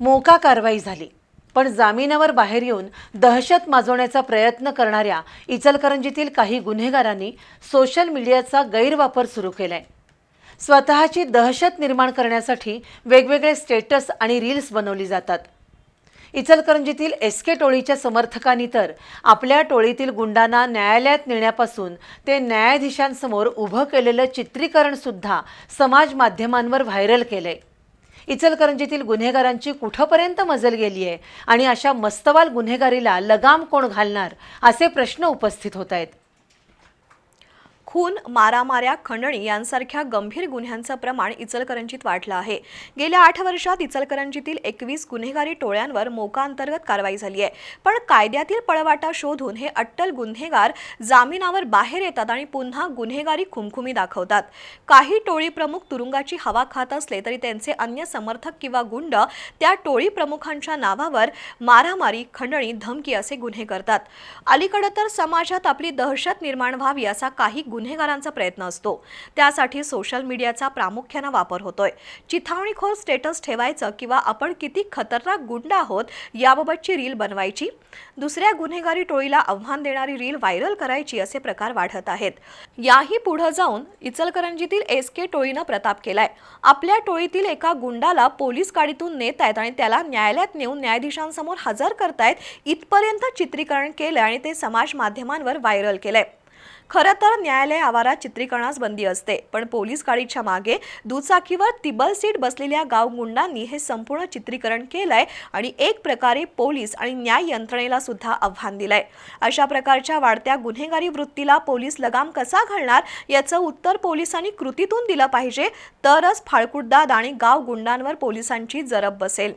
मोका कारवाई झाली. पण जामिनावर बाहेर येऊन दहशत माजवण्याचा प्रयत्न करणाऱ्या इचलकरंजीतील काही गुन्हेगारांनी सोशल मीडियाचा गैरवापर सुरू केलाय. स्वतःची दहशत निर्माण करण्यासाठी वेगवेगळे स्टेटस आणि रील्स बनवली जातात. इचलकरंजीतील एस के टोळीच्या समर्थकांनी तर आपल्या टोळीतील गुंडांना न्यायालयात नेण्यापासून ते न्यायाधीशांसमोर उभं केलेलं चित्रीकरणसुद्धा समाज माध्यमांवर व्हायरल केलंय. इचलकरंजीतील गुन्हेगारांची कुठंपर्यंत मजल गेली आहे? आणि अशा मस्तवाल गुन्हेगारीला लगाम कोण घालणार? असे प्रश्न उपस्थित होत आहेत. खून मारामाऱ्या खंडणी यांसारख्या गंभीर गुन्ह्यांचं प्रमाण इचलकरंजीत वाढलं आहे. गेल्या आठ वर्षात इचलकरंजीतील एकवीस गुन्हेगारी टोळ्यांवर मोकाअंतर्गत कारवाई झाली आहे. पण कायद्यातील पळवाटा शोधून हे अट्टल गुन्हेगार जामिनावर बाहेर येतात आणि पुन्हा गुन्हेगारी खुमखुमी दाखवतात. काही टोळी प्रमुख तुरुंगाची हवा खात असले तरी त्यांचे अन्य समर्थक किंवा गुंड त्या टोळी प्रमुखांच्या नावावर मारामारी खंडणी धमकी असे गुन्हे करतात. अलीकडे तर समाजात आपली दहशत निर्माण व्हावी असा काही गुन्हेगारांचा प्रयत्न असतो. त्यासाठी सोशल मीडियाचा प्रामुख्यानं वापर होतोय. चिथावणीखोर स्टेटस ठेवायचं किंवा आपण किती खतरनाक गुंड आहोत याबाबतची रील बनवायची. दुसऱ्या गुन्हेगारी टोळीला आव्हान देणारी रील व्हायरल करायची असे प्रकार वाढत आहेत. याही पुढे जाऊन इचलकरंजीतील एस के टोळीनं प्रताप केलाय. आपल्या टोळीतील एका गुंडाला पोलीस गाडीतून नेत आहेत आणि त्याला न्यायालयात नेऊन न्यायाधीशांसमोर हजर करतायत. इथपर्यंत चित्रीकरण केलं आणि ते समाज माध्यमांवर व्हायरल केलंय. खरं तर न्यायालय आवारात चित्रीकरणास बंदी असते पण पोलीस गाडीच्या मागे दुचाकीवर तिबल सीट बसलेल्या गावगुंडांनी हे संपूर्ण चित्रीकरण केलंय आणि एक प्रकारे पोलीस आणि न्याय यंत्रणेला सुद्धा आव्हान दिलंय. अशा प्रकारच्या वाढत्या गुन्हेगारी वृत्तीला पोलीस लगाम कसा घालणार याचं उत्तर पोलिसांनी कृतीतून दिलं पाहिजे तरच फाळकुटदाद आणि गावगुंडांवर पोलिसांची जरब बसेल.